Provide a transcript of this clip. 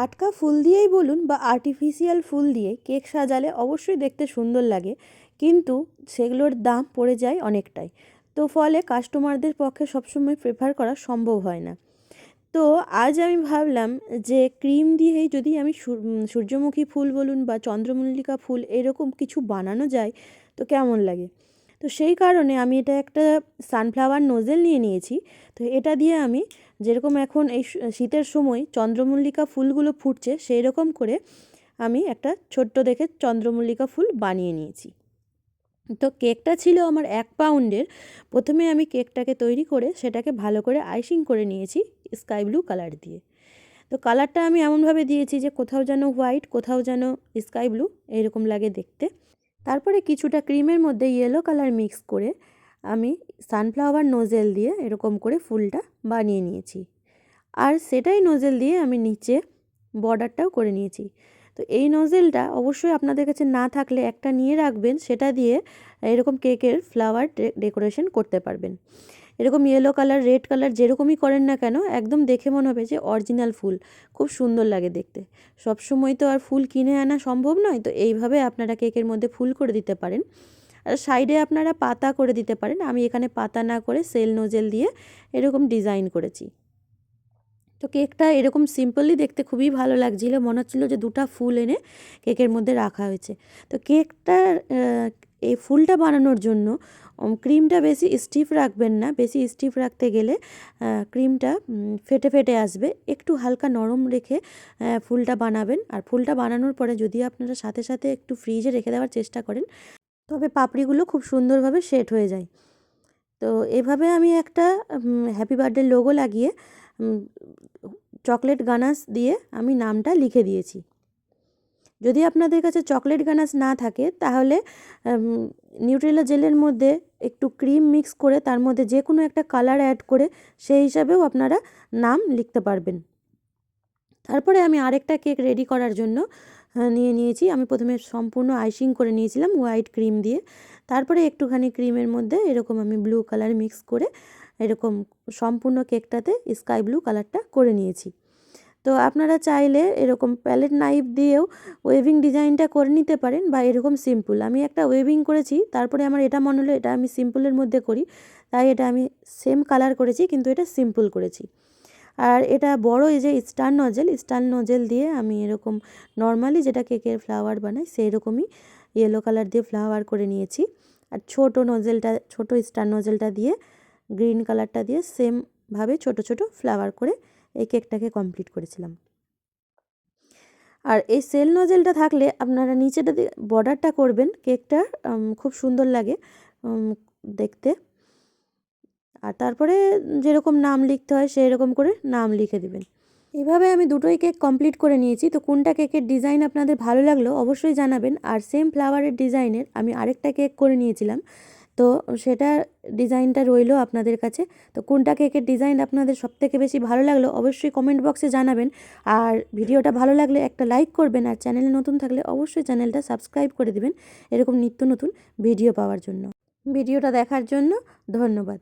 টাটকা ফুল দিয়েই বলুন বা আর্টিফিশিয়াল ফুল দিয়ে কেক সাজালে অবশ্যই দেখতে সুন্দর লাগে, কিন্তু সেগুলোর দাম পড়ে যায় অনেকটাই। তো ফলে কাস্টমারদের পক্ষে সবসময় প্রেফার করা সম্ভব হয় না। তো আজ আমি ভাবলাম যে ক্রিম দিয়েই যদি আমি সূর্যমুখী ফুল বলুন বা চন্দ্রমল্লিকা ফুল এরকম কিছু বানানো যায়, তো কেমন লাগে? তো সেই কারণে আমি এটা একটা সানফ্লাওয়ার নোজেল নিয়ে নিয়েছি, তো এটা দিয়ে আমি যেরকম এখন এই শীতের সময় চন্দ্রমল্লিকা ফুলগুলো ফুটছে সেই রকম করে আমি একটা ছোট্ট দেখে চন্দ্রমল্লিকা ফুল বানিয়ে নিয়েছি। তো কেকটা ছিল আমার এক পাউন্ডের। প্রথমে আমি কেকটাকে তৈরি করে সেটাকে ভালো করে আইসিং করে নিয়েছি স্কাই ব্লু কালার দিয়ে। তো কালারটা আমি এমনভাবে দিয়েছি যে কোথাও যেন হোয়াইট, কোথাও যেন স্কাই ব্লু, এরকম লাগে দেখতে। তারপরে কিছুটা ক্রিমের মধ্যে ইয়েলো কালার মিক্স করে আমি সানফ্লাওয়ার নোজেল দিয়ে এরকম করে ফুলটা বানিয়ে নিয়েছি। আর সেটাই নোজেল দিয়ে আমি নিচে বর্ডারটাও করে নিয়েছি। তো এই নজেলটা অবশ্যই আপনাদের কাছে না থাকলে একটা নিয়ে রাখবেন, সেটা দিয়ে এরকম কেকের ফ্লাওয়ার ডেকোরেশন করতে পারবেন। এরকম ইয়েলো কালার রেড কালার যেরকমই করেন না কেন, একদম দেখে মনে হবে যে অরিজিনাল ফুল। খুব সুন্দর লাগে দেখতে। সব সময় তো আর ফুল কিনে আনা সম্ভব নয়, তো এইভাবে আপনারা কেকের মধ্যে ফুল করে দিতে পারেন। সাইডে আপনারা পাতা করে দিতে পারেন। আমি এখানে পাতা না করে সেল নোজেল দিয়ে এরকম ডিজাইন করেছি। তো কেকটা এরকম সিম্পলি দেখতে খুবই ভালো লাগছিল। মনে হচ্ছিল যে দুটা ফুল এনে কেকের মধ্যে রাখা হয়েছে। তো কেকটা এই ফুলটা বানানোর জন্য ক্রিমটা বেশি স্টিফ রাখবেন না। বেশি স্টিফ রাখতে গেলে ক্রিমটা ফেটে ফেটে আসবে। একটু হালকা নরম রেখে ফুলটা বানাবেন। আর ফুলটা বানানোর পরে যদি আপনারা সাথে সাথে একটু ফ্রিজে রেখে দেওয়ার চেষ্টা করেন তবে পাপড়িগুলো খুব সুন্দরভাবে সেট হয়ে যায়। তো এভাবে আমি একটা হ্যাপি বার্থডে লোগো লাগিয়ে চকলেট গানাস দিয়ে আমি নামটা লিখে দিয়েছি। যদি আপনাদের কাছে চকলেট গানাস না থাকে, তাহলে নিউট্রেলা জেলের মধ্যে একটু ক্রিম মিক্স করে, তার মধ্যে যে কোনো একটা কালার অ্যাড করে, সেই হিসাবেও আপনারা নাম লিখতে পারবেন। তারপরে আমি আরেকটা কেক রেডি করার জন্য নিয়ে নিয়েছি। আমি প্রথমে সম্পূর্ণ আইসিং করে নিয়েছিলাম হোয়াইট ক্রিম দিয়ে। তারপরে একটুখানি ক্রিমের মধ্যে এরকম আমি ব্লু কালার মিক্স করে এরকম সম্পূর্ণ কেকটাতে স্কাই ব্লু কালারটা করে নিয়েছি। তো আপনারা চাইলে এরকম প্যালেট নাইফ দিয়েও ওয়েভিং ডিজাইনটা করে নিতে পারেন বা এরকম সিম্পল। আমি একটা ওয়েভিং করেছি, তারপরে আমার এটা মনে হলো এটা আমি সিম্পলের মধ্যে করি, তাই এটা আমি সেম কালার করেছি, কিন্তু এটা সিম্পল করেছি। আর এটা বড় এই যে স্টার নজেল স্টার নজেল দিয়ে আমি এরকম নর্মালি যেটা কেকের ফ্লাওয়ার বানাই সেই রকমই ইয়েলো কালার দিয়ে ফ্লাওয়ার করে নিয়েছি। আর ছোট নজেলটা, ছোট স্টার নজেলটা দিয়ে গ্রিন কালারটা দিয়ে সেমভাবে ছোট ছোট ফ্লাওয়ার করে এই কেকটাকে কমপ্লিট করেছিলাম। আর এই সেল নজেলটা থাকলে আপনারা নিচেটা দিয়ে বর্ডারটা করবেন কেকটা খুব সুন্দর লাগে দেখতে। আর তারপরে যেরকম নাম লিখতে হয় সেই রকম করে নাম লিখে দিবেন। এভাবে আমি দুটোই কেক কমপ্লিট করে নিয়েছি। তো কোনটা কেকের ডিজাইন আপনাদের ভালো লাগল অবশ্যই জানাবেন। আর সেম ফ্লাওয়ারের ডিজাইনের আমি আরেকটা কেক করে নিয়েছিলাম। তো সেটা ডিজাইনটা রইল আপনাদের কাছে। তো কোনটা কেকের ডিজাইন আপনাদের সবথেকে বেশি ভালো লাগল অবশ্যই কমেন্ট বক্সে জানাবেন। আর ভিডিওটা ভালো লাগলে একটা লাইক করবেন। আর চ্যানেলে নতুন থাকলে অবশ্যই চ্যানেলটা সাবস্ক্রাইব করে দিবেন। এরকম নিত্য নতুন ভিডিও পাওয়ার জন্য। ভিডিওটা দেখার জন্য ধন্যবাদ।